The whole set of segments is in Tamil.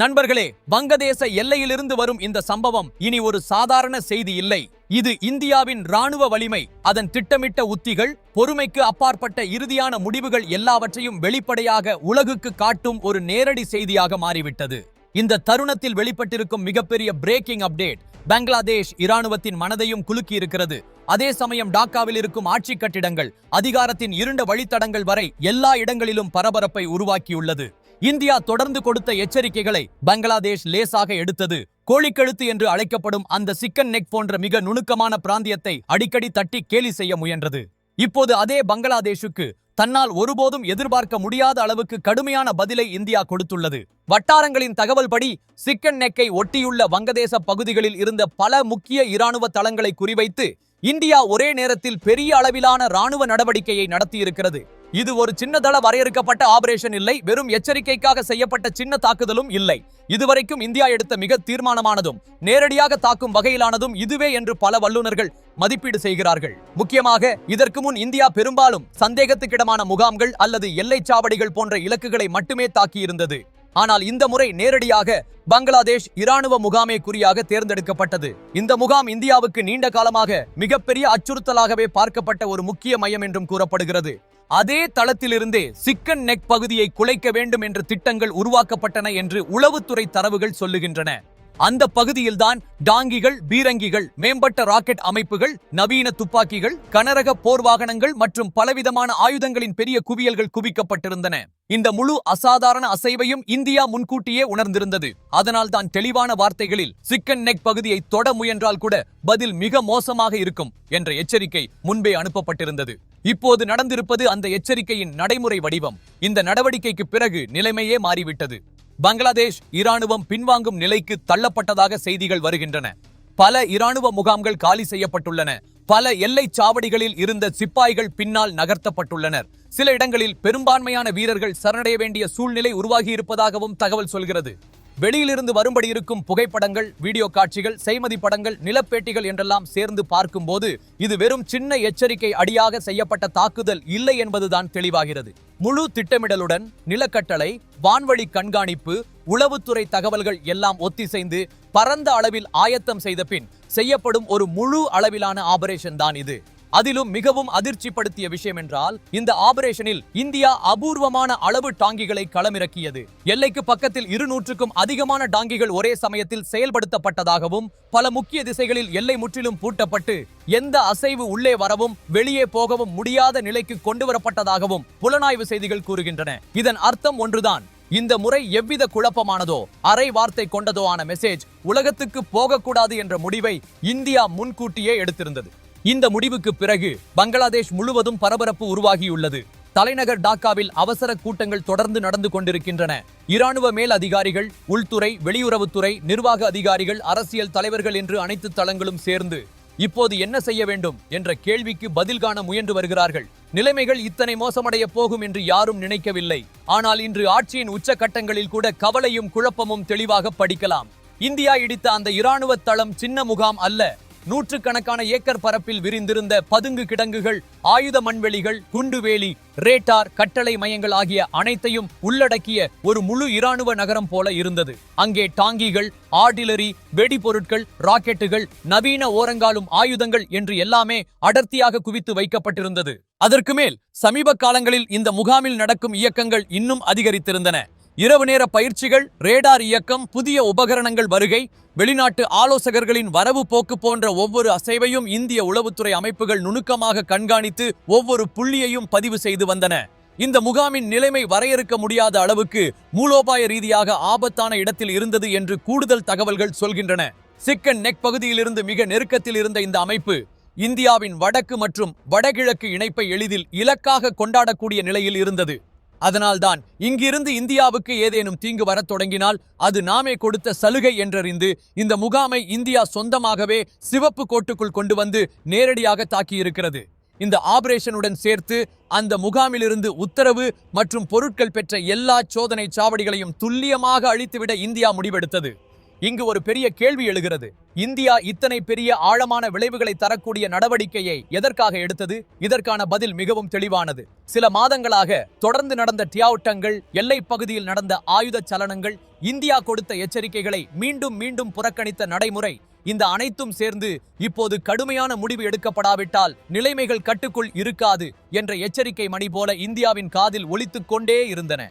நண்பர்களே வங்கதேச எல்லையிலிருந்து வரும் இந்த சம்பவம் இனி ஒரு சாதாரண செய்தி இல்லை. இது இந்தியாவின் ராணுவ வலிமை அதன் திட்டமிட்ட உத்திகள் பொறுமைக்கு அப்பாற்பட்ட இறுதியான முடிவுகள் எல்லாவற்றையும் வெளிப்படையாக உலகுக்கு காட்டும் ஒரு நேரடி செய்தியாக மாறிவிட்டது. இந்த தருணத்தில் வெளிப்பட்டிருக்கும் மிகப்பெரிய பிரேக்கிங் அப்டேட் பங்களாதேஷ் இராணுவத்தின் மனதையும் குலுக்கி இருக்கிறது. அதே சமயம் டாக்காவில் இருக்கும் ஆட்சி கட்டிடங்கள் அதிகாரத்தின் இருண்ட வழித்தடங்கள் வரை எல்லா இடங்களிலும் பரபரப்பை உருவாக்கியுள்ளது. இந்தியா தொடர்ந்து கொடுத்த எச்சரிக்கைகளை பங்களாதேஷ் லேசாக எடுத்தது. கோழிக்கழுத்து என்று அழைக்கப்படும் அந்த சிக்கன் நெக் போன்ற மிக நுணுக்கமான பிராந்தியத்தை அடிக்கடி தட்டி கேலி செய்ய முயன்றது. இப்போது அதே பங்களாதேஷுக்கு தன்னால் ஒருபோதும் எதிர்பார்க்க முடியாத அளவுக்கு கடுமையான பதிலை இந்தியா கொடுத்துள்ளது. வட்டாரங்களின் தகவல்படி சிக்கன் நெக்கை ஒட்டியுள்ள வங்கதேச பகுதிகளில் இருந்த பல முக்கிய இராணுவ தளங்களை குறிவைத்து இந்தியா ஒரே நேரத்தில் பெரிய அளவிலான ராணுவ நடவடிக்கையை நடத்தியிருக்கிறது. இது ஒரு சின்னதள வரையறுக்கப்பட்ட ஆபரேஷன் இல்லை. வெறும் எச்சரிக்கைக்காக செய்யப்பட்ட சின்ன தாக்குதலும் இல்லை. இதுவரைக்கும் இந்தியா எடுத்த மிக தீர்மானமானதும் நேரடியாக தாக்கும் வகையிலானதும் இதுவே என்று பல வல்லுநர்கள் மதிப்பீடு செய்கிறார்கள். முக்கியமாக இதற்கு முன் இந்தியா பெரும்பாலும் சந்தேகத்துக்கிடமான முகாம்கள் அல்லது எல்லை சாவடிகள் போன்ற இலக்குகளை மட்டுமே தாக்கியிருந்தது. ஆனால் இந்த முறை நேரடியாக பங்களாதேஷ் இராணுவ முகாமே குறியாக தேர்ந்தெடுக்கப்பட்டது. இந்த முகாம் இந்தியாவுக்கு நீண்ட காலமாக மிகப்பெரிய அச்சுறுத்தலாகவே பார்க்கப்பட்ட ஒரு முக்கிய மையம் என்றும் கூறப்படுகிறது. அதே தளத்திலிருந்தே சிக்கன் நெக் பகுதியை குலைக்க வேண்டும் என்ற திட்டங்கள் உருவாக்கப்பட்டன என்று உளவுத்துறை தரவுகள் சொல்லுகின்றன. அந்த பகுதியில்தான் டாங்கிகள் பீரங்கிகள் மேம்பட்ட ராக்கெட் அமைப்புகள் நவீன துப்பாக்கிகள் கனரக போர் வாகனங்கள் மற்றும் பலவிதமான ஆயுதங்களின் பெரிய குவியல்கள் குவிக்கப்பட்டிருந்தன. இந்த முழு அசாதாரண அசைவையும் இந்தியா முன்கூட்டியே உணர்ந்திருந்தது. அதனால் தான் தெளிவான வார்த்தைகளில் சிக்கன் நெக் பகுதியை தொட முயன்றால் கூட பதில் மிக மோசமாக இருக்கும் என்ற எச்சரிக்கை முன்பே அனுப்பப்பட்டிருந்தது. இப்போது நடந்திருப்பது அந்த எச்சரிக்கையின் நடைமுறை வடிவம். இந்த நடவடிக்கைக்கு பிறகு நிலைமையே மாறிவிட்டது. பங்களாதேஷ் இராணுவம் பின்வாங்கும் நிலைக்கு தள்ளப்பட்டதாக செய்திகள் வருகின்றன. பல இராணுவ முகாம்கள் காலி செய்யப்பட்டுள்ளன. பல எல்லை சாவடிகளில் இருந்த சிப்பாய்கள் பின்னால் நகர்த்தப்பட்டுள்ளனர். சில இடங்களில் பெரும்பான்மையான வீரர்கள் சரணடைய வேண்டிய சூழ்நிலை உருவாகியிருப்பதாகவும் தகவல் சொல்கிறது. வெளியிலிருந்து வரும்படி இருக்கும் புகைப்படங்கள் வீடியோ காட்சிகள் செய்மதி படங்கள் நிலப்பேட்டிகள் என்றெல்லாம் சேர்ந்து பார்க்கும்போது இது வெறும் சின்ன எச்சரிக்கை அடியாக செய்யப்பட்ட தாக்குதல் இல்லை என்பதுதான் தெளிவாகிறது. முழு திட்டமிடலுடன் நிலக்கட்டளை வான்வழி கண்காணிப்பு உளவுத்துறை தகவல்கள் எல்லாம் ஒத்திசைந்து பரந்த அளவில் ஆயத்தம் செய்த பின் செய்யப்படும் ஒரு முழு அளவிலான ஆபரேஷன் தான் இது. அதிலும் மிகவும் அதிர்ச்சிப்படுத்திய விஷயம் என்றால் இந்த ஆபரேஷனில் இந்தியா அபூர்வமான அளவு டாங்கிகளை களமிறக்கியது. எல்லைக்கு பக்கத்தில் இருநூற்றுக்கும் அதிகமான டாங்கிகள் ஒரே சமயத்தில் செயல்படுத்தப்பட்டதாகவும் பல முக்கிய திசைகளில் எல்லை முற்றிலும் பூட்டப்பட்டு எந்த அசைவு உள்ளே வரவும் வெளியே போகவும் முடியாத நிலைக்கு கொண்டு வரப்பட்டதாகவும் புலனாய்வு செய்திகள் கூறுகின்றன. இதன் அர்த்தம் ஒன்றுதான். இந்த முறை எவ்வித குழப்பமானதோ அரை வார்த்தை கொண்டதோ ஆன மெசேஜ் உலகத்துக்கு போகக்கூடாது என்ற முடிவை இந்தியா முன்கூட்டியே எடுத்திருந்தது. இந்த முடிவுக்கு பிறகு பங்களாதேஷ் முழுவதும் பரபரப்பு உருவாகியுள்ளது. தலைநகர் டாக்காவில் அவசர கூட்டங்கள் தொடர்ந்து நடந்து கொண்டிருக்கின்றன. இராணுவ மேல் அதிகாரிகள் உள்துறை வெளியுறவுத்துறை நிர்வாக அதிகாரிகள் அரசியல் தலைவர்கள் என்று அனைத்து தளங்களும் சேர்ந்து இப்போது என்ன செய்ய வேண்டும் என்ற கேள்விக்கு பதில் காண முயன்று வருகிறார்கள். நிலைமைகள் இத்தனை மோசமடைய போகும் என்று யாரும் நினைக்கவில்லை. ஆனால் இன்று ஆட்சியின் உச்சக்கட்டங்களில் கூட கவலையும் குழப்பமும் தெளிவாக படிக்கலாம். இந்தியா இடித்த அந்த இராணுவ தளம் சின்ன முகாம் அல்ல நூற்றுக்கணக்கான ஏக்கர் பரப்பில் விரிந்திருந்த பதுங்கு கிடங்குகள் ஆயுத மண்வெளிகள் குண்டுவேலி ரேட்டார் கட்டளை மையங்கள் ஆகிய அனைத்தையும் உள்ளடக்கிய ஒரு முழு இராணுவ நகரம் போல இருந்தது. அங்கே டாங்கிகள் ஆர்டிலரி வெடிபொருட்கள் ராக்கெட்டுகள் நவீன ஓரங்காலும் ஆயுதங்கள் என்று எல்லாமே அடர்த்தியாக குவித்து வைக்கப்பட்டிருந்தது. அதற்கு மேல் சமீப காலங்களில் இந்த முகாமில் நடக்கும் இயக்கங்கள் இன்னும் அதிகரித்திருந்தன. இரவு நேர பயிற்சிகள் ரேடார் இயக்கம் புதிய உபகரணங்கள் வருகை வெளிநாட்டு ஆலோசகர்களின் வரவு போக்கு போன்ற ஒவ்வொரு அசைவையும் இந்திய உளவுத்துறை அமைப்புகள் நுணுக்கமாக கண்காணித்து ஒவ்வொரு புள்ளியையும் பதிவு செய்து வந்தன. இந்த முகாமின் நிலைமை வரையறுக்க முடியாத அளவுக்கு மூலோபாய ரீதியாக ஆபத்தான இடத்தில் இருந்தது என்று கூடுதல் தகவல்கள் சொல்கின்றன. சிக்கன் நெக் பகுதியிலிருந்து மிக நெருக்கத்தில் இருந்த இந்த அமைப்பு இந்தியாவின் வடக்கு மற்றும் வடகிழக்கு இணைப்பை எளிதில் இலக்காக கொண்டாடக்கூடிய நிலையில் இருந்தது. அதனால்தான் இங்கிருந்து இந்தியாவுக்கு ஏதேனும் தீங்கு வரத் தொடங்கினால் அது நாமே கொடுத்த சலுகை என்றறிந்து இந்த முகாமை இந்தியா சொந்தமாகவே சிவப்பு கோட்டுக்குள் கொண்டு வந்து நேரடியாக தாக்கியிருக்கிறது. இந்த ஆபரேஷனுடன் சேர்த்து அந்த முகாமிலிருந்து உத்தரவு மற்றும் பொருட்கள் பெற்ற எல்லா சோதனை சாவடிகளையும் துல்லியமாக அழித்துவிட இந்தியா முடிவெடுத்தது. இங்கு ஒரு பெரிய கேள்வி எழுகிறது. இந்தியா இத்தனை பெரிய ஆழமான விளைவுகளை தரக்கூடிய நடவடிக்கையை எதற்காக எடுத்தது? இதற்கான பதில் மிகவும் தெளிவானது. சில மாதங்களாக தொடர்ந்து நடந்த டியாவுட்டங்கள் எல்லைப் பகுதியில் நடந்த ஆயுத சலனங்கள் இந்தியா கொடுத்த எச்சரிக்கைகளை மீண்டும் மீண்டும் புறக்கணித்த நடைமுறை இந்த அனைத்தும் சேர்ந்து இப்போது கடுமையான முடிவு எடுக்கப்படாவிட்டால் நிலைமைகள் கட்டுக்குள் இருக்காது என்ற எச்சரிக்கை மணி போல இந்தியாவின் காதில் ஒலித்துக் கொண்டே இருந்தன.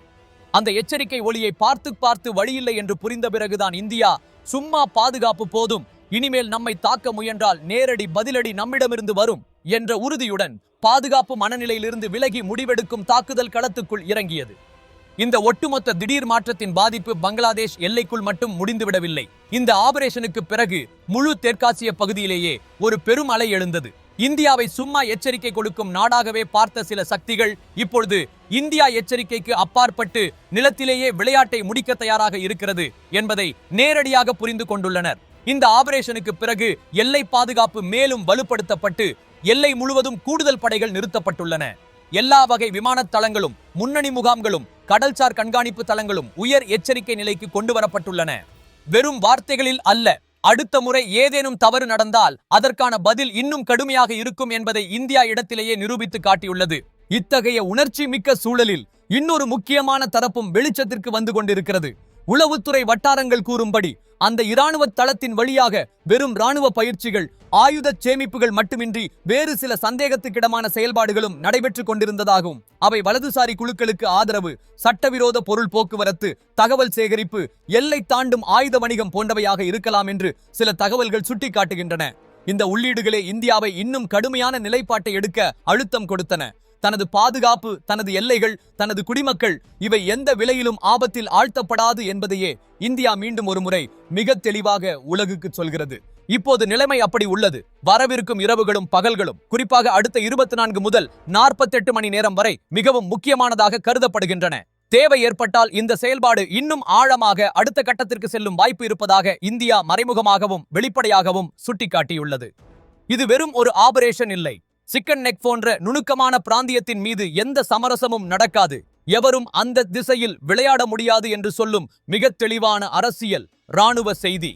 அந்த எச்சரிக்கை ஒளியை பார்த்து பார்த்து வழியில்லை என்று புரிந்த பிறகுதான் இந்தியா சும்மா பாதுகாப்பு போதும். இனிமேல் நம்மை தாக்க முயன்றால் நேரடி பதிலடி நம்மிடமிருந்து வரும் என்ற உறுதியுடன் பாதுகாப்பு மனநிலையிலிருந்து விலகி முடிவெடுக்கும் தாக்குதல் களத்துக்குள் இறங்கியது. இந்த ஒட்டுமொத்த திடீர் மாற்றத்தின் பாதிப்பு பங்களாதேஷ் எல்லைக்குள் மட்டும் முடிந்துவிடவில்லை. இந்த ஆபரேஷனுக்கு பிறகு முழு தெற்காசிய பகுதியிலேயே ஒரு பெரும் அலை எழுந்தது. இந்தியாவை சும்மா எச்சரிக்கை கொடுக்கும் நாடாகவே பார்த்த சில சக்திகள் இப்பொழுது இந்தியா எச்சரிக்கைக்கு அப்பாற்பட்டு நிலத்திலேயே விளையாட்டை முடிக்க தயாராக இருக்கிறது என்பதை நேரடியாக புரிந்து கொண்டுள்ளனர். இந்த ஆபரேஷனுக்கு பிறகு எல்லை பாதுகாப்பு மேலும் வலுப்படுத்தப்பட்டு எல்லை முழுவதும் கூடுதல் படைகள் நிறுத்தப்பட்டுள்ளன. எல்லா வகை விமானத் தளங்களும் முன்னணி முகாம்களும் கடல்சார் கண்காணிப்பு தளங்களும் உயர் எச்சரிக்கை நிலைக்கு கொண்டு வரப்பட்டுள்ளன. வெறும் வார்த்தைகளில் அல்ல அடுத்த முறை ஏதேனும் தவறு நடந்தால் அதற்கான பதில் இன்னும் கடுமையாக இருக்கும் என்பதை இந்தியா இடத்திலேயே நிரூபித்து காட்டியுள்ளது. இத்தகைய உணர்ச்சி மிக்க சூழலில் இன்னொரு முக்கியமான தரப்பும் வெளிச்சத்திற்கு வந்து கொண்டிருக்கிறது. உளவுத்துறை வட்டாரங்கள் கூறும்படி அந்த இராணுவ தளத்தின் வழியாக வெறும் இராணுவ பயிற்சிகள் ஆயுத சேமிப்புகள் மட்டுமின்றி வேறு சில சந்தேகத்துக்கிடமான செயல்பாடுகளும் நடைபெற்றுக் கொண்டிருந்ததாகவும் அவை வலதுசாரி குழுக்களுக்கு ஆதரவு சட்டவிரோத பொருள் போக்குவரத்து தகவல் சேகரிப்பு எல்லை தாண்டும் ஆயுத வணிகம் போன்றவையாக இருக்கலாம் என்று சில தகவல்கள் சுட்டிக்காட்டுகின்றன. இந்த உள்ளீடுகளே இந்தியாவை இன்னும் கடுமையான நிலைப்பாட்டை எடுக்க அழுத்தம் கொடுத்தன. தனது பாதுகாப்பு தனது எல்லைகள் தனது குடிமக்கள் இவை எந்த விலையிலும் ஆபத்தில் ஆழ்த்தப்படாது என்பதையே இந்தியா மீண்டும் ஒரு முறை மிக தெளிவாக உலகுக்கு சொல்கிறது. இப்போது நிலைமை அப்படி உள்ளது. வரவிருக்கும் இரவுகளும் பகல்களும் குறிப்பாக அடுத்த இருபத்தி நான்கு முதல் நாற்பத்தெட்டு மணி நேரம் வரை மிகவும் முக்கியமானதாக கருதப்படுகின்றன. தேவை ஏற்பட்டால் இந்த செயல்பாடு இன்னும் ஆழமாக அடுத்த கட்டத்திற்கு செல்லும் வாய்ப்பு இருப்பதாக இந்தியா மறைமுகமாகவும் வெளிப்படையாகவும் சுட்டிக்காட்டியுள்ளது. இது வெறும் ஒரு ஆபரேஷன் இல்லை. சிக்கன் நெக் போன்ற நுணுக்கமான பிராந்தியத்தின் மீது எந்த சமரசமும் நடக்காது. எவரும் அந்த திசையில் விளையாட முடியாது என்று சொல்லும் மிக தெளிவான அரசியல் ராணுவ செய்தி.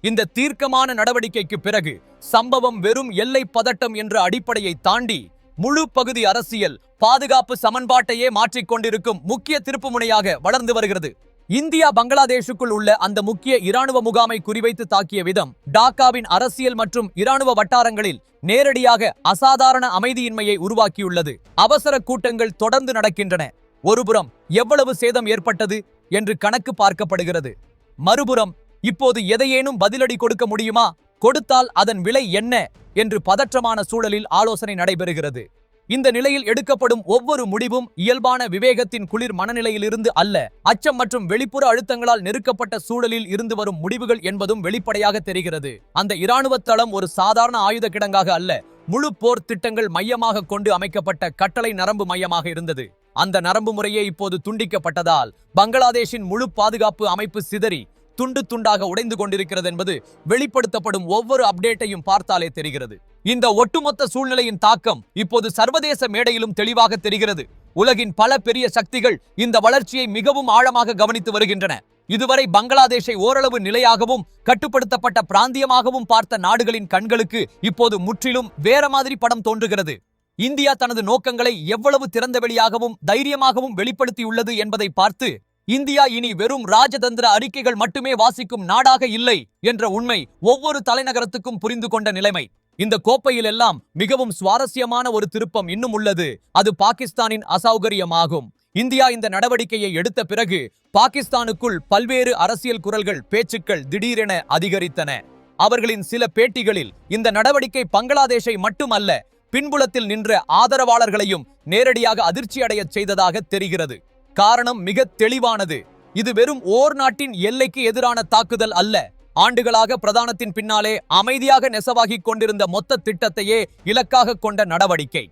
இந்த தீர்க்கமான நடவடிக்கைக்கு பிறகு சம்பவம் வெறும் எல்லை பதட்டம் என்ற அடிப்படையை தாண்டி முழு பகுதி அரசியல் பாதுகாப்பு சமன்பாட்டையே மாற்றிக்கொண்டிருக்கும் முக்கிய திருப்புமுனையாக வளர்ந்து வருகிறது. இந்தியா பங்களாதேஷுக்குள் உள்ள அந்த முக்கிய இராணுவ முகாமை குறிவைத்து தாக்கிய விதம் டாக்காவின் அரசியல் மற்றும் இராணுவ வட்டாரங்களில் நேரடியாக அசாதாரண அமைதியின்மையை உருவாக்கியுள்ளது. அவசர கூட்டங்கள் தொடர்ந்து நடக்கின்றன. ஒருபுறம் எவ்வளவு சேதம் ஏற்பட்டது என்று கணக்கு பார்க்கப்படுகிறது. மறுபுறம் இப்போது எதையேனும் பதிலடி கொடுக்க முடியுமா? கொடுத்தால் அதன் விலை என்ன? என்று பதற்றமான சூழலில் ஆலோசனை நடைபெறுகிறது. இந்த நிலையில் எடுக்கப்படும் ஒவ்வொரு முடிவும் இயல்பான விவேகத்தின் குளிர் மனநிலையிலிருந்து அல்ல. அச்சம் மற்றும் வெளிப்புற அழுத்தங்களால் நெருக்கப்பட்ட சூழலில் இருந்து வரும் முடிவுகள் என்பதும் வெளிப்படையாக தெரிகிறது. அந்த இராணுவ தளம் ஒரு சாதாரண ஆயுத கிடங்காக அல்ல. முழு போர் திட்டங்கள் மையமாக கொண்டு அமைக்கப்பட்ட கட்டளை நரம்பு மையமாக இருந்தது. அந்த நரம்பு முறையே இப்போது துண்டிக்கப்பட்டதால் பங்களாதேஷின் முழு பாதுகாப்பு அமைப்பு சிதறி துண்டு துண்டாக உடைந்து கொண்டிருக்கிறது என்பது வெளிப்படுத்தப்படும் ஒவ்வொரு அப்டேட்டையும் பார்த்தாலே தெரிகிறது. இந்த ஒட்டுமொத்த சூழ்நிலையின் தாக்கம் இப்போது சர்வதேச மேடையிலும் தெளிவாக தெரிகிறது. உலகின் பல பெரிய சக்திகள் இந்த வளர்ச்சியை மிகவும் ஆழமாக கவனித்து வருகின்றன. இதுவரை பங்களாதேஷை ஓரளவு நிலையாகவும் கட்டுப்படுத்தப்பட்ட பிராந்தியமாகவும் பார்த்த நாடுகளின் கண்களுக்கு இப்போது முற்றிலும் வேற மாதிரி படம் தோன்றுகிறது. இந்தியா தனது நோக்கங்களை எவ்வளவு திறந்தவெளியாகவும் தைரியமாகவும் வெளிப்படுத்தியுள்ளது என்பதை பார்த்து இந்தியா இனி வெறும் ராஜதந்திர அறிக்கைகள் மட்டுமே வாசிக்கும் நாடாக இல்லை என்ற உண்மை ஒவ்வொரு தலைநகரத்துக்கும் புரிந்து கொண்ட நிலைமை. இந்த கோப்பையில் எல்லாம் மிகவும் சுவாரஸ்யமான ஒரு திருப்பம் இன்னும் உள்ளது. அது பாகிஸ்தானின் அசௌகரியமாகும். இந்தியா இந்த நடவடிக்கையை எடுத்த பிறகு பாகிஸ்தானுக்குள் பல்வேறு அரசியல் குரல்கள் பேச்சுக்கள் திடீரென அதிகரித்தன. அவர்களின் சில பேட்டிகளில் இந்த நடவடிக்கை பங்களாதேஷை மட்டுமல்ல பின்புலத்தில் நின்ற ஆதரவாளர்களையும் நேரடியாக அதிர்ச்சி அடையச் செய்ததாக தெரிகிறது. காரணம் மிக தெளிவானது. இது வெறும் ஓர் நாட்டின் எல்லைக்கு எதிரான தாக்குதல் அல்ல. ஆண்டுகளாக பிரதானத்தின் பின்னாலே அமைதியாக நெசவாகிக் கொண்டிருந்த மொத்த திட்டத்தையே இலக்காக கொண்ட நடவடிக்கை.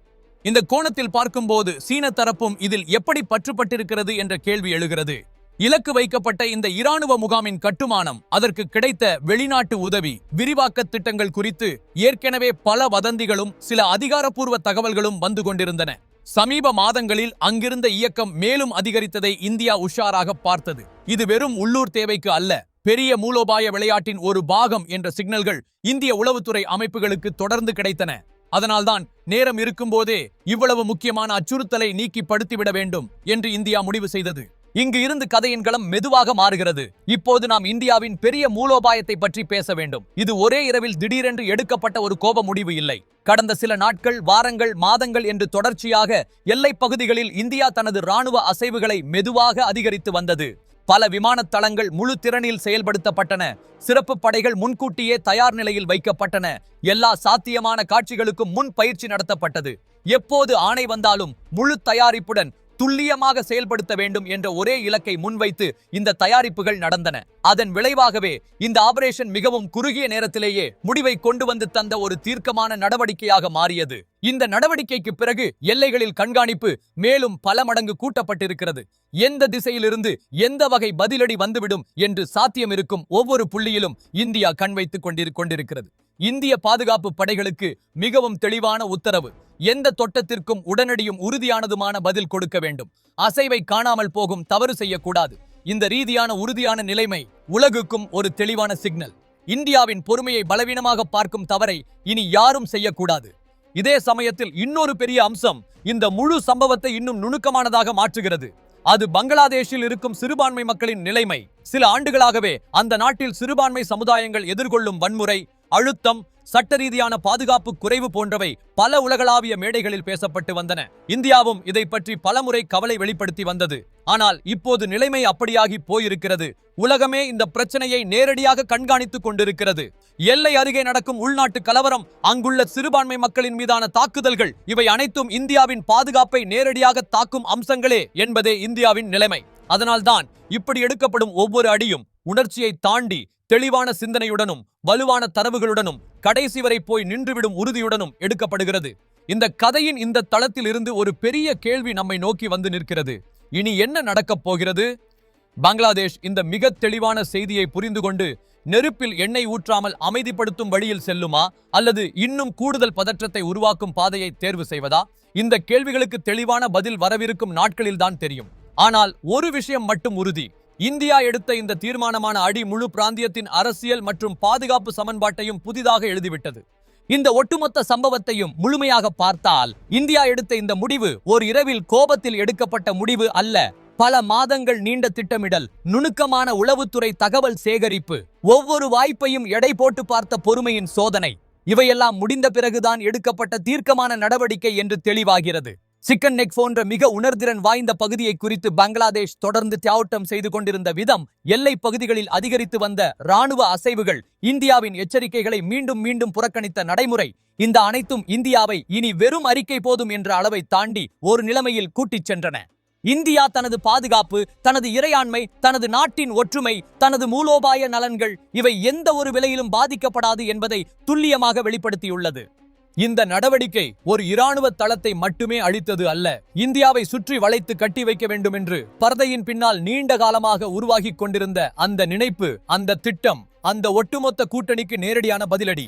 இந்த கோணத்தில் பார்க்கும்போது சீன தரப்பும் இதில் எப்படி பற்றுப்பட்டிருக்கிறது என்ற கேள்வி எழுகிறது. இலக்கு வைக்கப்பட்ட இந்த இராணுவ முகாமின் கட்டுமானம் அதற்கு கிடைத்த வெளிநாட்டு உதவி விரிவாக்க திட்டங்கள் குறித்து ஏற்கனவே பல வதந்திகளும் சில அதிகாரப்பூர்வ தகவல்களும் வந்து கொண்டிருந்தன. சமீப மாதங்களில் அங்கிருந்த இயக்கம் மேலும் அதிகரித்ததை இந்தியா உஷாராக பார்த்தது. இது வெறும் உள்ளூர் தேவைக்கு அல்ல பெரிய மூலோபாய விளையாட்டின் ஒரு பாகம் என்ற சிக்னல்கள் இந்திய உளவுத்துறை அமைப்புகளுக்கு தொடர்ந்து கிடைத்தன. அதனால்தான் நேரம் இருக்கும்போதே இவ்வளவு முக்கியமான அச்சுறுத்தலை நீக்கி படுத்திவிட வேண்டும் என்று இந்தியா முடிவு செய்தது. இங்கு இருந்து கதையின் களம் மெதுவாக மாறுகிறது. இப்போது நாம் இந்தியாவின் பெரிய மூலோபாயத்தை பற்றி பேச வேண்டும். இது ஒரே இரவில் திடீரென்று எடுக்கப்பட்ட ஒரு கோப முடிவு இல்லை. கடந்த சில நாட்கள் வாரங்கள் மாதங்கள் என்று தொடர்ச்சியாக எல்லைப் பகுதிகளில் இந்தியா தனது ராணுவ அசைவுகளை மெதுவாக அதிகரித்து வந்தது. பல விமான தளங்கள் முழு திறனில் செயல்படுத்தப்பட்டன. சிறப்பு படைகள் முன்கூட்டியே தயார் நிலையில் வைக்கப்பட்டன. எல்லா சாத்தியமான காட்சிகளுக்கும் முன் பயிற்சி நடத்தப்பட்டது. எப்போது ஆணை வந்தாலும் முழு தயாரிப்புடன் துல்லியமாக செயல்படுத்த வேண்டும் என்ற ஒரே இலக்கை முன்வைத்து இந்த தயாரிப்புகள் நடந்தன. அதன் விளைவாகவே இந்த ஆபரேஷன் மிகவும் குறுகிய நேரத்திலேயே முடிவை கொண்டு வந்து தந்த ஒரு தீர்க்கமான நடவடிக்கையாக மாறியது. இந்த நடவடிக்கைக்கு பிறகு எல்லைகளில் கண்காணிப்பு மேலும் பல மடங்கு கூட்டப்பட்டிருக்கிறது. எந்த திசையிலிருந்து எந்த வகை பதிலடி வந்துவிடும் என்று சாத்தியம் இருக்கும் ஒவ்வொரு புள்ளியிலும் இந்தியா கண் வைத்துக் கொண்டிரு கொண்டிருக்கிறது. இந்திய பாதுகாப்பு படைகளுக்கு மிகவும் தெளிவான உத்தரவு. எந்த தொட்டத்திற்கும் உடனடியும் உறுதியானதுமான பதில் கொடுக்க வேண்டும். அசைவை காணாமல் போகும் தவறு செய்யக்கூடாது. இந்த ரீதியான உறுதியான நிலைமை உலகுக்கும் ஒரு தெளிவான சிக்னல். இந்தியாவின் பொறுமையை பலவீனமாக பார்க்கும் தவறை இனி யாரும் செய்யக்கூடாது. இதே சமயத்தில் இன்னொரு பெரிய அம்சம் இந்த முழு சம்பவத்தை இன்னும் நுணுக்கமானதாக மாற்றுகிறது. அது பங்களாதேஷில் இருக்கும் சிறுபான்மை மக்களின் நிலைமை. சில ஆண்டுகளாகவே அந்த நாட்டில் சிறுபான்மை சமுதாயங்கள் எதிர்கொள்ளும் வன்முறை அழுத்தம் சட்ட ரீதியான பாதுகாப்பு குறைவு போன்றவை பல உலகளாவிய மேடைகளில் பேசப்பட்டு வந்தன. இந்தியாவும் இதை பற்றி பலமுறை கவலை வெளிப்படுத்தி வந்தது. ஆனால் இப்போது நிலைமை அப்படியாகி போயிருக்கிறது. உலகமே இந்த பிரச்சனையை நேரடியாக கண்காணித்துக் கொண்டிருக்கிறது. எல்லை அருகே நடக்கும் உள்நாட்டு கலவரம் அங்குள்ள சிறுபான்மை மக்களின் மீதான தாக்குதல்கள் இவை அனைத்தும் இந்தியாவின் பாதுகாப்பை நேரடியாக தாக்கும் அம்சங்களே என்பதே இந்தியாவின் நிலைமை. அதனால்தான் இப்படி எடுக்கப்படும் ஒவ்வொரு அடியும் உணர்ச்சியை தாண்டி தெளிவான சிந்தனையுடனும் வலுவான தரவுகளுடனும் கடைசி வரை போய் நின்றுவிடும் உறுதியுடனும் எடுக்கப்படுகிறது. இந்த கதையின் இந்த தளத்தில் இருந்து ஒரு பெரிய கேள்வி நம்மை நோக்கி வந்து நிற்கிறது. இனி என்ன நடக்கப் போகிறது? பங்களாதேஷ் இந்த மிக தெளிவான செய்தியை புரிந்து கொண்டு நெருப்பில் எண்ணெய் ஊற்றாமல் அமைதிப்படுத்தும் வழியில் செல்லுமா? அல்லது இன்னும் கூடுதல் பதற்றத்தை உருவாக்கும் பாதையை தேர்வு செய்வதா? இந்த கேள்விகளுக்கு தெளிவான பதில் வரவிருக்கும் நாட்களில்தான் தெரியும். ஆனால் ஒரு விஷயம் மட்டும் உறுதி. இந்தியா எடுத்த இந்த தீர்மானமான அடி முழு பிராந்தியத்தின் அரசியல் மற்றும் பாதுகாப்பு சமன்பாட்டையும் புதிதாக எழுதிவிட்டது. இந்த ஒட்டுமொத்த சம்பவத்தையும் முழுமையாக பார்த்தால் இந்தியா எடுத்த இந்த முடிவு ஒரு இரவில் கோபத்தில் எடுக்கப்பட்ட முடிவு அல்ல. பல மாதங்கள் நீண்ட திட்டமிடல் நுணுக்கமான உளவுத்துறை தகவல் சேகரிப்பு ஒவ்வொரு வாய்ப்பையும் எடை போட்டு பார்த்த பொறுமையின் சோதனை. இவையெல்லாம் முடிந்த பிறகுதான் எடுக்கப்பட்ட தீர்க்கமான நடவடிக்கை என்று தெளிவாகிறது. சிக்கன் நெக் போன்ற மிக உணர்திறன் வாய்ந்த பகுதியை குறித்து பங்களாதேஷ் தொடர்ந்து தியாவட்டம் செய்து கொண்டிருந்த விதம் எல்லை பகுதிகளில் அதிகரித்து வந்த ராணுவ அசைவுகள் இந்தியாவின் எச்சரிக்கைகளை மீண்டும் மீண்டும் புறக்கணித்த நடைமுறை இந்த அனைத்தும் இந்தியாவை இனி வெறும் அறிக்கை போதும் என்ற அளவை தாண்டி ஒரு நிலைமையில் கூட்டிச் சென்றன. இந்தியா தனது பாதுகாப்பு தனது இறையாண்மை தனது நாட்டின் ஒற்றுமை தனது மூலோபாய நலன்கள் இவை எந்த ஒரு விலையிலும் பாதிக்கப்படாது என்பதை துல்லியமாக வெளிப்படுத்தியுள்ளது. இந்த நடவடிக்கை ஒரு இராணுவ தளத்தை மட்டுமே அழித்தது அல்ல. இந்தியாவை சுற்றி வளைத்து கட்டி வைக்க வேண்டும் என்று பரதையின் பின்னால் நீண்ட காலமாக உருவாகிக் கொண்டிருந்த அந்த நினைப்பு அந்த திட்டம் அந்த ஒட்டுமொத்த கூட்டணிக்கு நேரடியான பதிலடி.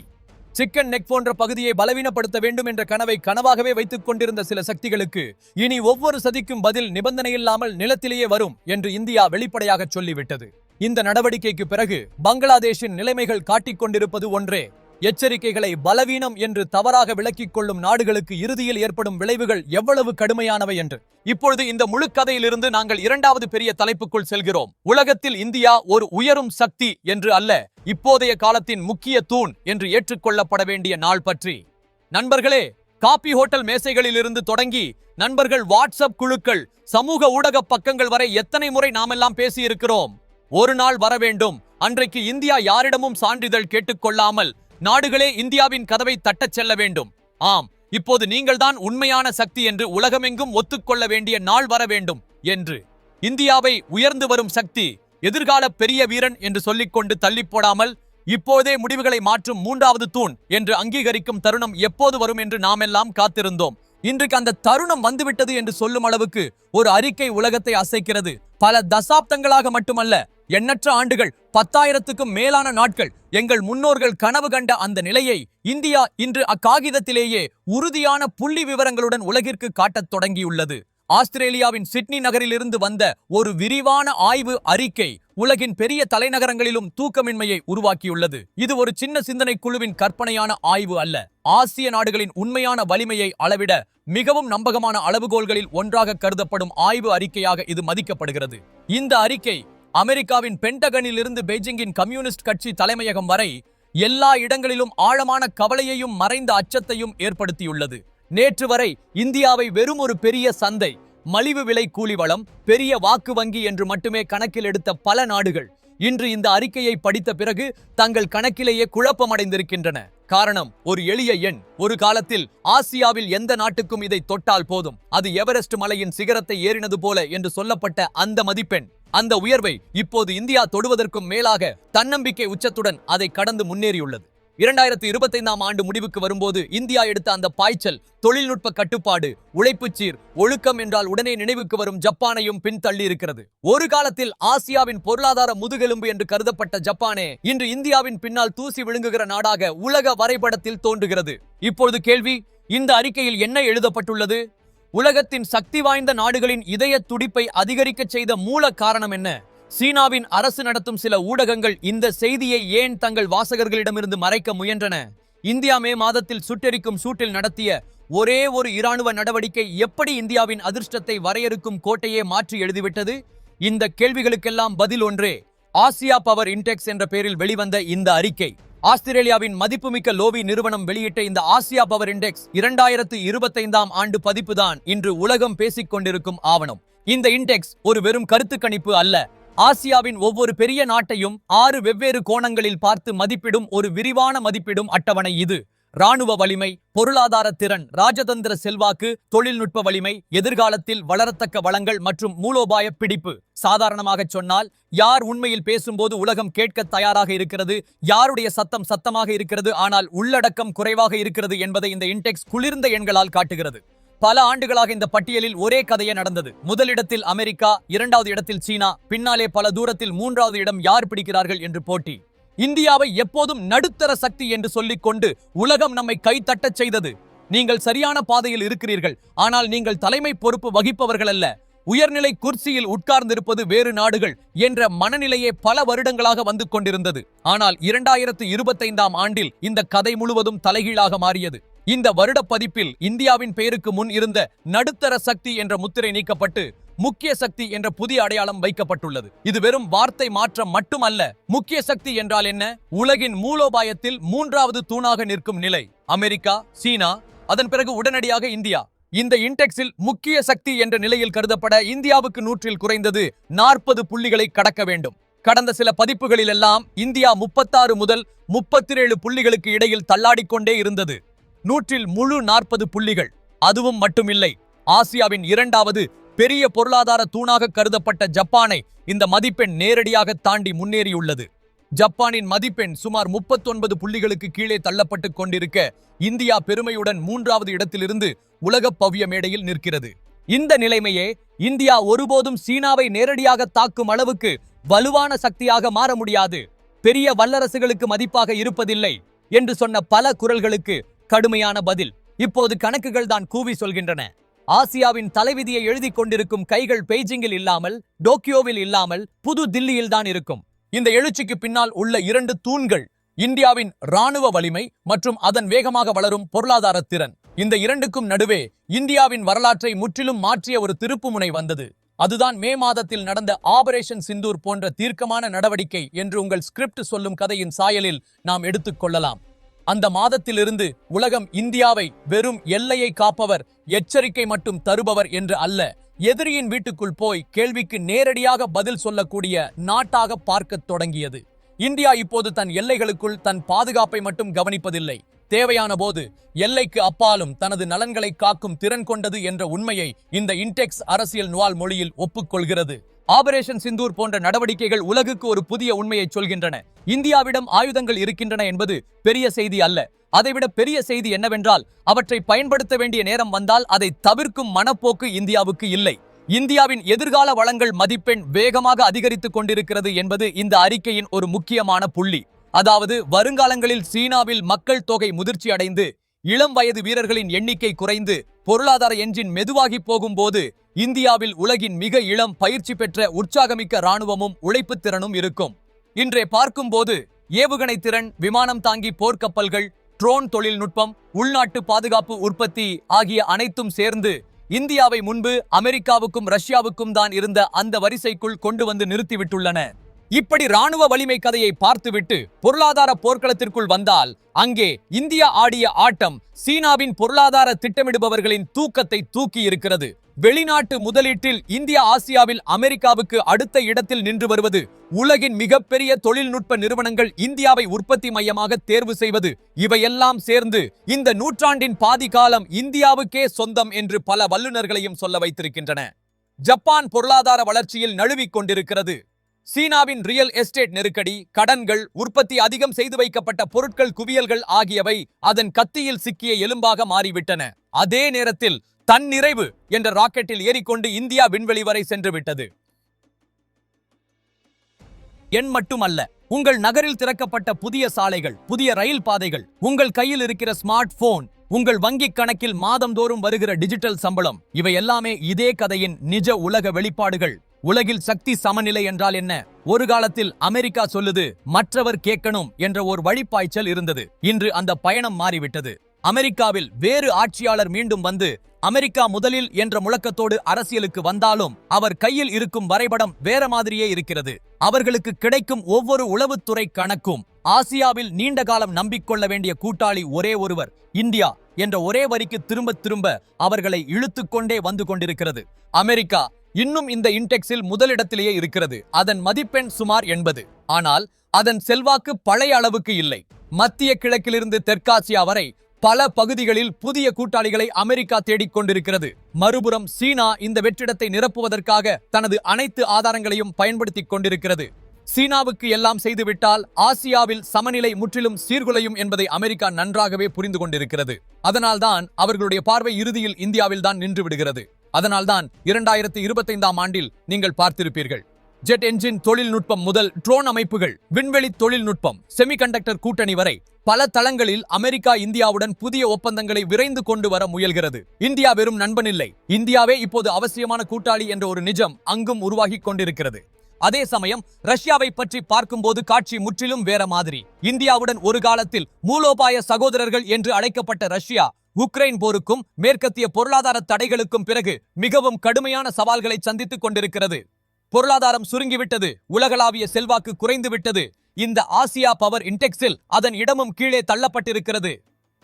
சிக்கன் நெக் போன்ற பகுதியை பலவீனப்படுத்த வேண்டும் என்ற கனவை கனவாகவே வைத்துக் கொண்டிருந்த சில சக்திகளுக்கு இனி ஒவ்வொரு சதிக்கும் பதில் நிபந்தனையில்லாமல் நிலத்திலேயே வரும் என்று இந்தியா வெளிப்படையாக சொல்லிவிட்டது. இந்த நடவடிக்கைக்கு பிறகு பங்களாதேஷின் நிலைமைகள் காட்டிக் கொண்டிருப்பது ஒன்றே. எச்சரிக்கைகளை பலவீனம் என்று தவறாக விளக்கிக் கொள்ளும் நாடுகளுக்கு இறுதியில் ஏற்படும் விளைவுகள் எவ்வளவு கடுமையானவை என்று. இப்பொழுது இந்த முழு கதையிலிருந்து நாங்கள் இரண்டாவது பெரிய தலைப்புக்குள் செல்கிறோம். உலகத்தில் இந்தியா ஒரு உயரும் சக்தி என்று அல்ல இப்போதைய காலத்தின் முக்கிய தூண் என்று ஏற்றுக்கொள்ளப்பட வேண்டிய நாள் பற்றி. நண்பர்களே காபி ஹோட்டல் மேசைகளிலிருந்து தொடங்கி நண்பர்கள் வாட்ஸ்அப் குழுக்கள் சமூக ஊடக பக்கங்கள் வரை எத்தனை முறை நாமெல்லாம் பேசியிருக்கிறோம். ஒரு நாள் வர வேண்டும். அன்றைக்கு இந்தியா யாரிடமும் சான்றிதழ் கேட்டுக்கொள்ளாமல் நாடுகளே இந்தியாவின் கதவை தட்டச் செல்ல வேண்டும். ஆம் இப்போது நீங்கள்தான் உண்மையான சக்தி என்று உலகமெங்கும் ஒத்துக்கொள்ள வேண்டிய நாள் வர வேண்டும் என்று. இந்தியாவை உயர்ந்து வரும் சக்தி எதிர்கால பெரிய வீரன் என்று சொல்லிக்கொண்டு தள்ளி போடாமல் இப்போதே முடிவுகளை மாற்றும் மூன்றாவது தூண் என்று அங்கீகரிக்கும் தருணம் எப்போது வரும் என்று நாமெல்லாம் காத்திருந்தோம். இன்றைக்கு அந்த தருணம் வந்துவிட்டது என்று சொல்லும் அளவுக்கு ஒரு அறிக்கை உலகத்தை அசைக்கிறது. பல தசாப்தங்களாக மட்டுமல்ல எண்ணற்ற ஆண்டுகள் பத்தாயிரத்துக்கும் மேலான நாட்கள். எங்கள் முன்னோர்கள் கனவு கண்ட அந்த நிலையை இந்தியா இன்று அக்காகிதத்திலேயே உறுதியான புள்ளி விவரங்களுடன் உலகிற்கு காட்டத் தொடங்கியுள்ளது. ஆஸ்திரேலியாவின் சிட்னி நகரிலிருந்து வந்த ஒரு விரிவான ஆய்வு அறிக்கை உலகின் பெரிய தலைநகரங்களிலும் தூக்கமின்மையை உருவாக்கியுள்ளது. இது ஒரு சின்ன சிந்தனை குழுவின் கற்பனையான ஆய்வு அல்ல. ஆசிய நாடுகளின் உண்மையான வலிமையை அளவிட மிகவும் நம்பகமான அளவுகோல்களில் ஒன்றாக கருதப்படும் ஆய்வு அறிக்கையாக இது மதிக்கப்படுகிறது. இந்த அறிக்கை அமெரிக்காவின் பென்டகனில் இருந்து பெய்ஜிங்கின் கம்யூனிஸ்ட் கட்சி தலைமையகம் வரை எல்லா இடங்களிலும் ஆழமான கவலையையும் மறைந்த அச்சத்தையும் ஏற்படுத்தியுள்ளது. நேற்று வரை இந்தியாவை வெறும் ஒரு பெரிய சந்தை மலிவு விலை கூலி வளம் பெரிய வாக்கு வங்கி என்று மட்டுமே கணக்கில் எடுத்த பல நாடுகள் இன்று இந்த அறிக்கையை படித்த பிறகு தங்கள் கணக்கிலேயே குழப்பமடைந்திருக்கின்றன. காரணம் ஒரு எளிய எண். ஒரு காலத்தில் ஆசியாவில் எந்த நாட்டுக்கும் இதை தொட்டால் போதும். அது எவரெஸ்ட் மலையின் சிகரத்தை ஏறினது போல என்று சொல்லப்பட்ட அந்த மதிப்பெண். அந்த உயர்வை இப்போது இந்தியா தொடுவதற்கும் மேலாக தன்னம்பிக்கை உச்சத்துடன் அதை கடந்து முன்னேறியுள்ளது. இரண்டாயிரத்தி இருபத்தைந்தாம் ஆண்டு முடிவுக்கு வரும்போது இந்தியா எடுத்த அந்த பாய்ச்சல் தொழில்நுட்ப கட்டுப்பாடு உழைப்புச் சீர் ஒழுக்கம் என்றால் உடனே நினைவுக்கு வரும் ஜப்பானையும் பின்தள்ளி இருக்கிறது. ஒரு காலத்தில் ஆசியாவின் பொருளாதார முதுகெலும்பு என்று கருதப்பட்ட ஜப்பானே இன்று இந்தியாவின் பின்னால் தூசி விழுங்குகிற நாடாக உலக வரைபடத்தில் தோன்றுகிறது. இப்பொழுது கேள்வி இந்த அறிக்கையில் என்ன எழுதப்பட்டுள்ளது? உலகத்தின் சக்தி வாய்ந்த நாடுகளின் இதய துடிப்பை அதிகரிக்கச் செய்த மூல காரணம் என்ன? சீனாவின் அரசு நடத்தும் சில ஊடகங்கள் இந்த செய்தியை ஏன் தங்கள் வாசகர்களிடமிருந்து மறைக்க முயன்றன? இந்தியா மே மாதத்தில் சுட்டெரிக்கும் சூட்டில் நடத்திய ஒரே ஒரு இராணுவ நடவடிக்கை எப்படி இந்தியாவின் அதிர்ஷ்டத்தை வரையறுக்கும் கோட்டையே மாற்றி எழுதிவிட்டது? இந்த கேள்விகளுக்கெல்லாம் பதில் ஒன்றே. ஆசியா பவர் இன்டெக்ஸ் என்ற பெயரில் வெளிவந்த இந்த அறிக்கை. ஆஸ்திரேலியாவின் மதிப்புமிக்க லோவி நிறுவனம் வெளியிட்ட இந்த ஆசியா பவர் இண்டெக்ஸ் இரண்டாயிரத்து இருபத்தைந்தாம் ஆண்டு பதிப்புதான் இன்று உலகம் பேசிக் கொண்டிருக்கும் ஆவணம். இந்த இண்டெக்ஸ் ஒரு வெறும் கருத்து கணிப்பு அல்ல. ஆசியாவின் ஒவ்வொரு பெரிய நாட்டையும் ஆறு வெவ்வேறு கோணங்களில் பார்த்து மதிப்பிடும் ஒரு விரிவான மதிப்பிடும் அட்டவணை இது. ராணுவ வலிமை பொருளாதார திறன் ராஜதந்திர செல்வாக்கு தொழில்நுட்ப வலிமை எதிர்காலத்தில் வளரத்தக்க வளங்கள் மற்றும் மூலோபாய பிடிப்பு. சாதாரணமாக சொன்னால் யார் உண்மையில் பேசும்போது உலகம் கேட்க தயாராக இருக்கிறது யாருடைய சத்தம் சத்தமாக இருக்கிறது ஆனால் உள்ளடக்கம் குறைவாக இருக்கிறது என்பதை இந்த இன்டெக்ஸ் குளிர்ந்த எண்களால் காட்டுகிறது. பல ஆண்டுகளாக இந்த பட்டியலில் ஒரே கதையே நடந்தது. முதலிடத்தில் அமெரிக்கா இரண்டாவது இடத்தில் சீனா பின்னாலே பல தூரத்தில் மூன்றாவது இடம் யார் பிடிக்கிறார்கள் என்று போட்டி. இந்தியாவை எப்போதும் நடுத்தர சக்தி என்று சொல்லிக் கொண்டு உலகம் நம்மை கைத்தட்டச் செய்தது. நீங்கள் சரியான பாதையில் இருக்கிறீர்கள். ஆனால் நீங்கள் தலைமை பொறுப்பு வகிப்பவர்கள் அல்ல. உயர்நிலை குர்சியில் உட்கார்ந்திருப்பது வேறு நாடுகள் என்ற மனநிலையே பல வருடங்களாக வந்து கொண்டிருந்தது. ஆனால் இரண்டாயிரத்து இருபத்தைந்தாம் ஆண்டில் இந்த கதை முழுவதும் தலைகீழாக மாறியது. இந்த வருட பதிப்பில் இந்தியாவின் பெயருக்கு முன் இருந்த நடுத்தர சக்தி என்ற முத்திரை நீக்கப்பட்டு முக்கிய சக்தி என்ற புதிய அடையாளம் வைக்கப்பட்டுள்ளது. இது வெறும் வார்த்தை மாற்றம் மட்டுமல்ல முக்கிய சக்தி என்றால் என்ன? உலகின் மூலோபாயத்தில் மூன்றாவது தூணாக நிற்கும் நிலை அமெரிக்கா சீனா அதன் பிறகு உடனடியாக இந்தியா. இந்த இன்டெக்ஸில் முக்கிய சக்தி என்ற நிலையில் கருதப்பட இந்தியாவுக்கு நூற்றில் குறைந்தது நாற்பது புள்ளிகளை கடக்க வேண்டும். கடந்த சில பதிப்புகளிலெல்லாம் இந்தியா முப்பத்தாறு முதல் முப்பத்தி ஏழு புள்ளிகளுக்கு இடையில் தள்ளாடிக்கொண்டே இருந்தது. நூற்றில் முழு நாற்பது புள்ளிகள். அதுவும் மட்டுமில்லை ஆசியாவின் இரண்டாவது பெரிய பொருளாதார தூணாக கருதப்பட்ட ஜப்பானை இந்த மதிப்பெண் நேரடியாக தாண்டி முன்னேறியுள்ளது. ஜப்பானின் மதிப்பெண் சுமார் முப்பத்தொன்பது புள்ளிகளுக்கு கீழே தள்ளப்பட்டு கொண்டிருக்க இந்தியா பெருமையுடன் மூன்றாவது இடத்திலிருந்து உலக பவ்ய மேடையில் நிற்கிறது. இந்த நிலைமையே இந்தியா ஒருபோதும் சீனாவை நேரடியாக தாக்கும் அளவுக்கு வலுவான சக்தியாக மாற முடியாது. பெரிய வல்லரசுகளுக்கு மதிப்பாக இருப்பதில்லை என்று சொன்ன பல குரல்களுக்கு கடுமையான பதில். இப்போது கணக்குகள் தான் கூவி சொல்கின்றன. ஆசியாவின் தலைவிதியை எழுதி கொண்டிருக்கும் கைகள் பெய்ஜிங்கில் இல்லாமல் டோக்கியோவில் இல்லாமல் புது தில்லியில் தான் இருக்கும். இந்த எழுச்சிக்கு பின்னால் உள்ள இரண்டு தூண்கள் இந்தியாவின் ராணுவ வலிமை மற்றும் அதன் வேகமாக வளரும் பொருளாதார திறன். இந்த இரண்டுக்கும் நடுவே இந்தியாவின் வரலாற்றை முற்றிலும் மாற்றிய ஒரு திருப்புமுனை வந்தது. அதுதான் மே மாதத்தில் நடந்த ஆபரேஷன் சிந்தூர் போன்ற தீர்க்கமான நடவடிக்கை என்று உங்கள் ஸ்கிரிப்ட் சொல்லும் கதையின் சாயலில் நாம் எடுத்துக்கொள்ளலாம் அந்த மாதத்திலிருந்து உலகம் இந்தியாவை வெறும் எல்லையை காப்பவர் எச்சரிக்கை மட்டும் தருபவர் என்று அல்ல எதிரியின் வீட்டுக்குள் போய் கேள்விக்கு நேரடியாக பதில் சொல்லக்கூடிய நாட்டாக பார்க்கத் தொடங்கியது. இந்தியா இப்போது தன் எல்லைகளுக்குள் தன் பாதுகாப்பை மட்டும் கவனிப்பதில்லை. தேவையான போது எல்லைக்கு அப்பாலும் தனது நலன்களை காக்கும் திறன் கொண்டது என்ற உண்மையை இந்த இன்டெக்ஸ் அரசியல் நுவால் மொழியில் ஒப்புக்கொள்கிறது. ஆபரேஷன் சிந்தூர் போன்ற நடவடிக்கைகள் உலகுக்கு ஒரு புதிய உண்மையை சொல்கின்றன. இந்தியாவிடம் ஆயுதங்கள் இருக்கின்றன என்பது பெரிய செய்தி அல்ல. அதைவிட பெரிய செய்தி என்னவென்றால் அவற்றை பயன்படுத்த வேண்டிய நேரம் வந்தால் அதை தவிர்க்கும் மனப்போக்கு இந்தியாவுக்கு இல்லை. இந்தியாவின் எதிர்கால வளங்கள் மதிப்பெண் வேகமாக அதிகரித்துக் கொண்டிருக்கிறது என்பது இந்த அறிக்கையின் ஒரு முக்கியமான புள்ளி. அதாவது வருங்காலங்களில் சீனாவில் மக்கள் தொகை முதிர்ச்சி அடைந்து இளம் வயது வீரர்களின் எண்ணிக்கை குறைந்து பொருளாதார என்ஜின் மெதுவாகி போகும்போது இந்தியாவில் உலகின் மிக இளம் பயிற்சி பெற்ற உற்சாகமிக்க ராணுவமும் உழைப்புத் திறனும் இருக்கும். இன்றே பார்க்கும்போது ஏவுகணை திறன் விமானம் தாங்கி போர்க்கப்பல்கள் ட்ரோன் தொழில்நுட்பம் உள்நாட்டு பாதுகாப்பு உற்பத்தி ஆகிய அனைத்தும் சேர்ந்து இந்தியாவை முன்பு அமெரிக்காவுக்கும் ரஷ்யாவுக்கும் தான் இருந்த அந்த வரிசைக்குள் கொண்டு வந்து நிறுத்திவிட்டுள்ளன. இப்படி ராணுவ வலிமை கதையை பார்த்துவிட்டு பொருளாதார போர்க்களத்திற்குள் வந்தால் அங்கே இந்தியா ஆடிய ஆட்டம் சீனாவின் பொருளாதார திட்டமிடுபவர்களின் தூக்கத்தை தூக்கி இருக்கிறது. வெளிநாட்டு முதலீட்டில் இந்தியா ஆசியாவில் அமெரிக்காவுக்கு அடுத்த இடத்தில் நின்று வருவது உலகின் மிகப்பெரிய தொழில்நுட்ப நிறுவனங்கள் இந்தியாவை உற்பத்தி மையமாக தேர்வு செய்வது இவையெல்லாம் சேர்ந்து இந்த நூற்றாண்டின் பாதி காலம் இந்தியாவுக்கே சொந்தம் என்று பல வல்லுநர்களையும் சொல்ல வைத்திருக்கின்றன. ஜப்பான் பொருளாதார வளர்ச்சியில் நழுவிக் கொண்டிருக்கிறது. சீனாவின் ரியல் எஸ்டேட் நெருக்கடி கடன்கள் உற்பத்தி அதிகம் செய்து வைக்கப்பட்ட பொருட்கள் குவியல்கள் ஆகியவை அதன் கத்தியில் சிக்கிய எலும்பாக மாறிவிட்டன. அதே நேரத்தில் தன்னிறைவு என்ற ராக்கெட்டில் ஏறிக்கொண்டு இந்தியா விண்வெளி வரை சென்று விட்டது எண் மட்டுமல்ல உங்கள் நகரில் திறக்கப்பட்ட புதிய சாலைகள் புதிய ரயில் பாதைகள் உங்கள் கையில் இருக்கிற ஸ்மார்ட் போன் உங்கள் வங்கிக் கணக்கில் மாதந்தோறும் வருகிற டிஜிட்டல் சம்பளம் இவை எல்லாமே இதே கதையின் நிஜ உலக வெளிப்பாடுகள். உலகில் சக்தி சமநிலை என்றால் என்ன? ஒரு காலத்தில் அமெரிக்கா சொல்லுது மற்றவர் கேட்கணும் என்ற ஒரு வழிப்பாய்ச்சல் இருந்தது. இன்று அந்த பயணம் மாறிவிட்டது. அமெரிக்காவில் வேறு ஆட்சியாளர் மீண்டும் வந்து அமெரிக்கா முதலில் என்ற முழக்கத்தோடு அரசியலுக்கு வந்தாலும் அவர் கையில் இருக்கும் வரைபடம் வேற மாதிரியே இருக்கிறது. அவர்களுக்கு கிடைக்கும் ஒவ்வொரு உளவுத்துறை கணக்கும் ஆசியாவில் நீண்ட காலம் நம்பிக்கொள்ள வேண்டிய கூட்டாளி ஒரே ஒருவர் இந்தியா என்ற ஒரே வரிக்கு திரும்ப திரும்ப அவர்களை இழுத்துக்கொண்டே வந்து கொண்டிருக்கிறது. அமெரிக்கா இன்னும் இந்த இன்டெக்ஸில் முதலிடத்திலேயே இருக்கிறது. அதன் மதிப்பெண் சுமார் எண்பது. ஆனால் அதன் செல்வாக்கு பழைய அளவுக்கு இல்லை. மத்திய கிழக்கிலிருந்து தெற்காசியா வரை பல பகுதிகளில் புதிய கூட்டாளிகளை அமெரிக்கா தேடிக் கொண்டிருக்கிறது. மறுபுறம் சீனா இந்த வெற்றிடத்தை நிரப்புவதற்காக தனது அனைத்து ஆதாரங்களையும் பயன்படுத்திக் கொண்டிருக்கிறது. சீனாவுக்கு எல்லாம் செய்துவிட்டால் ஆசியாவில் சமநிலை முற்றிலும் சீர்குலையும் என்பதை அமெரிக்கா நன்றாகவே புரிந்து கொண்டிருக்கிறது. அதனால்தான் அவர்களுடைய பார்வை இறுதியில் இந்தியாவில் தான் நின்று விடுகிறது. அதனால்தான் இரண்டாயிரத்தி இருபத்தைந்தாம் ஆண்டில் நீங்கள் பார்த்திருப்பீர்கள். ஜெட் என்ஜின் தொழில்நுட்பம் முதல் ட்ரோன் அமைப்புகள் விண்வெளி தொழில்நுட்பம் செமிகண்டக்டர் கூட்டணி வரை பல தளங்களில் அமெரிக்கா இந்தியாவுடன் புதிய ஒப்பந்தங்களை விரைந்து கொண்டு வர முயல்கிறது. இந்தியா வெறும் நண்பன் இல்லை. இந்தியாவே இப்போது அவசியமான கூட்டாளி என்ற ஒரு நிஜம் அங்கும் உருவாகிக் கொண்டிருக்கிறது. அதே சமயம் ரஷ்யாவை பற்றி பார்க்கும்போது காட்சி முற்றிலும் வேற மாதிரி. இந்தியாவுடன் ஒரு காலத்தில் மூலோபாய சகோதரர்கள் என்று அழைக்கப்பட்ட ரஷ்யா உக்ரைன் போருக்கும் மேற்கத்திய பொருளாதார தடைகளுக்கும் பிறகு மிகவும் கடுமையான சவால்களை சந்தித்துக் கொண்டிருக்கிறது. பொருளாதாரம் சுருங்கிவிட்டது உலகளாவிய செல்வாக்கு குறைந்துவிட்டது இந்த ஆசியா பவர் இன்டெக்ஸில் அதன் இடமும் கீழே தள்ளப்பட்டிருக்கிறது.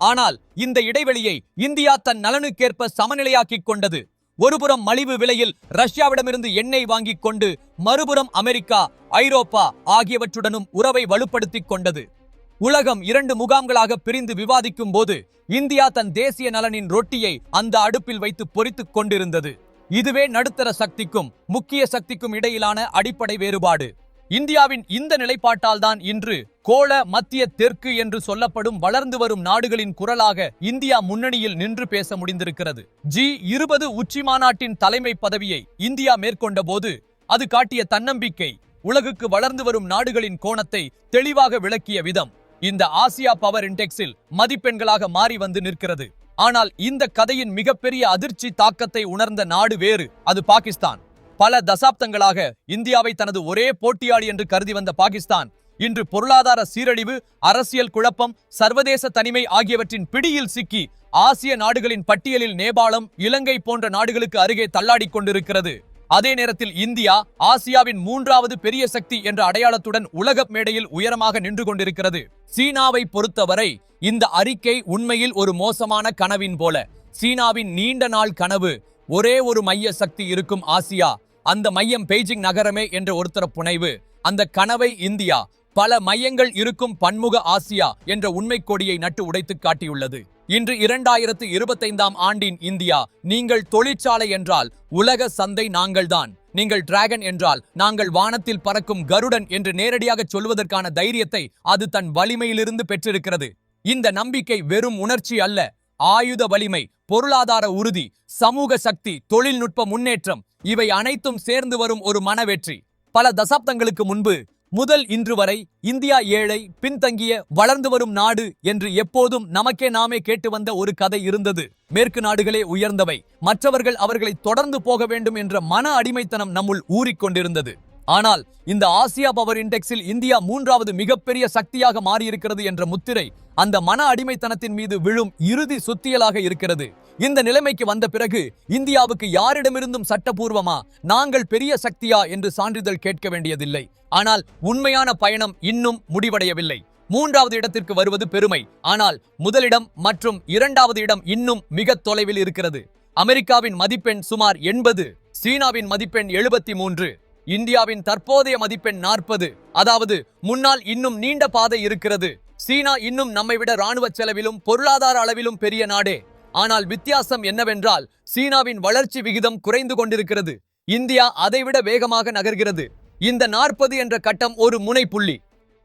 ஆனால் இந்த இடைவெளியை இந்தியா தன் நலனுக்கேற்ப சமநிலையாக்கிக் கொண்டது. ஒருபுறம் மலிவு விலையில் ரஷ்யாவிடமிருந்து எண்ணெய் வாங்கிக் கொண்டு மறுபுறம் அமெரிக்கா ஐரோப்பா ஆகியவற்றுடனும் உறவை வலுப்படுத்திக் கொண்டது. உலகம் இரண்டு முகாம்களாக பிரிந்து விவாதிக்கும் போது இந்தியா தன் தேசிய நலனின் ரொட்டியை அந்த அடுப்பில் வைத்து பொறித்துக் கொண்டிருந்தது. இதுவே நடுத்தர சக்திக்கும் முக்கிய சக்திக்கும் இடையிலான அடிப்படை வேறுபாடு. இந்தியாவின் இந்த நிலைப்பாட்டால் தான் இன்று கோள மத்திய தெற்கு என்று சொல்லப்படும் வளர்ந்து வரும் நாடுகளின் குரலாக இந்தியா முன்னணியில் நின்று பேச முடிந்திருக்கிறது. ஜி இருபது உச்சி மாநாட்டின் தலைமை பதவியை இந்தியா மேற்கொண்ட போது அது காட்டிய தன்னம்பிக்கை உலகுக்கு வளர்ந்து வரும் நாடுகளின் கோணத்தை தெளிவாக விளக்கிய விதம். இந்த ஆசியா பவர் இன்டெக்ஸில் மதிப்பெண்களாக மாறி வந்து நிற்கிறது. ஆனால் இந்த கதையின் மிகப்பெரிய அதிர்ச்சி தாக்கத்தை உணர்ந்த நாடு வேறு அது பாகிஸ்தான். பல தசாப்தங்களாக இந்தியாவை தனது ஒரே போட்டியாளி என்று கருதி வந்த பாகிஸ்தான் இன்று பொருளாதார சீரழிவு அரசியல் குழப்பம் சர்வதேச தனிமை ஆகியவற்றின் பிடியில் சிக்கி ஆசிய நாடுகளின் பட்டியலில் நேபாளம் இலங்கை போன்ற நாடுகளுக்கு அருகே தள்ளாடிக் கொண்டிருக்கிறது. அதே நேரத்தில் இந்தியா ஆசியாவின் மூன்றாவது பெரிய சக்தி என்ற அடையாளத்துடன் உலக மேடையில் உயரமாக நின்று கொண்டிருக்கிறது. சீனாவை பொறுத்தவரை இந்த அறிக்கை உண்மையில் ஒரு மோசமான கனவின் போல. சீனாவின் நீண்ட நாள் கனவு ஒரே ஒரு மைய சக்தி இருக்கும் ஆசியா அந்த மையம் பெய்ஜிங் நகரமே என்ற ஒருத்தர புனைவு. அந்த கனவை இந்தியா பல மையங்கள் இருக்கும் பன்முக ஆசியா என்ற உண்மை கொடியை நட்டு உடைத்து காட்டியுள்ளது. இன்று இரண்டாயிரத்து இருபத்தைந்தாம் ஆண்டின் இந்தியா நீங்கள் தொழிற்சாலை என்றால் உலக சந்தை நாங்கள்தான். நீங்கள் டிராகன் என்றால் நாங்கள் வானத்தில் பறக்கும் கருடன் என்று நேரடியாக சொல்வதற்கான தைரியத்தை அது தன் வலிமையிலிருந்து பெற்றிருக்கிறது. இந்த நம்பிக்கை வெறும் உணர்ச்சி அல்ல ஆயுத வலிமை பொருளாதார உறுதி சமூக சக்தி தொழில்நுட்ப முன்னேற்றம் இவை அனைத்தும் சேர்ந்து வரும் ஒரு மனவெற்றி. பல தசாப்தங்களுக்கு முன்பு முதல் இன்று வரை இந்தியா ஏழை பின்தங்கிய வளர்ந்து வரும் நாடு என்று எப்போதும் நமக்கே நாமே கேட்டு வந்த ஒரு கதை இருந்தது. மேற்கு நாடுகளே உயர்ந்தவை. மற்றவர்கள் அவர்களை தொடர்ந்து போக வேண்டும் என்ற மன அடிமைத்தனம் நம்முள் ஊறிக்கொண்டிருந்தது ஆனால் இந்த ஆசியா பவர் இண்டெக்ஸில் இந்தியா மூன்றாவது மிகப்பெரிய சக்தியாக மாறியிருக்கிறது என்ற முத்திரை அந்த மன அடிமைத்தனத்தின் மீது விழும் இறுதி சுத்தியலாக இருக்கிறது. இந்த நிலைமைக்கு வந்த பிறகு இந்தியாவுக்கு யாரிடமிருந்தும் சட்டபூர்வமா நாங்கள் பெரிய சக்தியா என்று சான்றிதழ் கேட்க வேண்டியதில்லை. ஆனால் உண்மையான பயணம் இன்னும் முடிவடையவில்லை. மூன்றாவது இடத்திற்கு வருவது பெருமை. ஆனால் முதலிடம் மற்றும் இரண்டாவது இடம் இன்னும் மிக தொலைவில் இருக்கிறது. அமெரிக்காவின் மதிப்பெண் சுமார் எண்பது சீனாவின் மதிப்பெண் எழுபத்தி மூன்று இந்தியாவின் தற்போதைய மதிப்பெண் நாற்பது. அதாவது முன்னால் இன்னும் நீண்ட பாதை இருக்கிறது. சீனா இன்னும் நம்மை விட ராணுவ செலவிலும் பொருளாதார அளவிலும் பெரிய நாடே. ஆனால் வித்தியாசம் என்னவென்றால் சீனாவின் வளர்ச்சி விகிதம் குறைந்து கொண்டிருக்கிறது. இந்தியா அதைவிட வேகமாக நகர்கிறது. இந்த நாற்பது என்ற கட்டம் ஒரு முனை புள்ளி.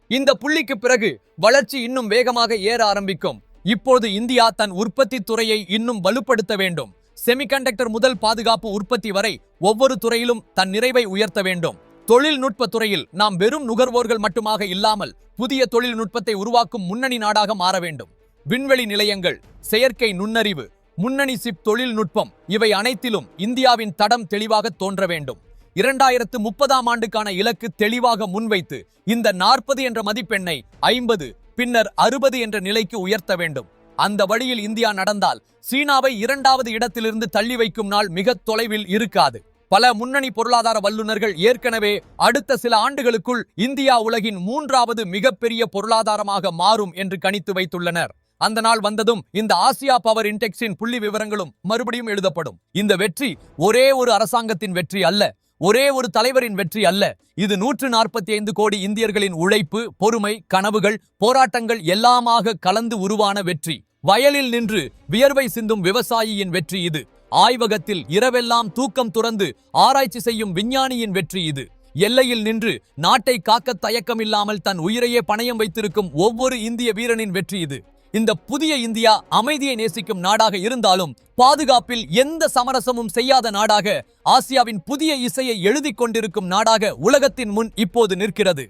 இந்த புள்ளிக்கு பிறகு வளர்ச்சி இன்னும் வேகமாக ஏற ஆரம்பிக்கும். இப்போது இந்தியா தன் உற்பத்தி துறையை இன்னும் வலுப்படுத்த வேண்டும். செமிகண்டக்டர் முதல் பாதுகாப்பு உற்பத்தி வரை ஒவ்வொரு துறையிலும் தன் நிறைவை உயர்த்த வேண்டும். தொழில்நுட்ப துறையில் நாம் வெறும் நுகர்வோர்கள் மட்டுமாக இல்லாமல் புதிய தொழில்நுட்பத்தை உருவாக்கும் முன்னணி நாடாக மாற வேண்டும். விண்வெளி நிலையங்கள் செயற்கை நுண்ணறிவு முன்னணி சிப் தொழில்நுட்பம் இவை அனைத்திலும் இந்தியாவின் தடம் தெளிவாக தோன்ற வேண்டும். இரண்டாயிரத்து முப்பதாம் ஆண்டுக்கான இலக்கு தெளிவாக முன்வைத்து இந்த நாற்பது என்ற மதிப்பெண்ணை ஐம்பது பின்னர் அறுபது என்ற நிலைக்கு உயர்த்த வேண்டும். அந்த வழியில் இந்தியா நடந்தால் சீனாவை இரண்டாவது இடத்திலிருந்து தள்ளி வைக்கும் நாள் மிக தொலைவில் இருக்காது. பல முன்னணி பொருளாதார வல்லுநர்கள் ஏற்கனவே அடுத்த சில ஆண்டுகளுக்குள் இந்தியா உலகின் மூன்றாவது மிகப்பெரிய பொருளாதாரமாக மாறும் என்று கணித்து வைத்துள்ளனர். அந்த நாள் வந்ததும் இந்த ஆசியா பவர் இன்டெக்ஸின் புள்ளி விவரங்களும் மறுபடியும் எழுதப்படும். இந்த வெற்றி ஒரே ஒரு அரசாங்கத்தின் வெற்றி அல்ல ஒரே ஒரு தலைவரின் வெற்றி அல்ல. இது நூற்று நாற்பத்தி ஐந்து கோடி இந்தியர்களின் உழைப்பு பொறுமை கனவுகள் போராட்டங்கள் எல்லாமாக கலந்து உருவான வெற்றி. வயலில் நின்று வியர்வை சிந்தும் விவசாயியின் வெற்றி இது. ஆய்வகத்தில் இரவெல்லாம் தூக்கம் துறந்து ஆராய்ச்சி செய்யும் விஞ்ஞானியின் வெற்றி இது. எல்லையில் நின்று நாட்டை காக்க தயக்கமில்லாமல் தன் உயிரையே பணயம் வைத்திருக்கும் ஒவ்வொரு இந்திய வீரனின் வெற்றி இது. இந்த புதிய இந்தியா அமைதியை நேசிக்கும் நாடாக இருந்தாலும் பாதுகாப்பில் எந்த சமரசமும் செய்யாத நாடாக ஆசியாவின் புதிய இசையை எழுதிக் கொண்டிருக்கும் நாடாக உலகத்தின் முன் இப்போது நிற்கிறது.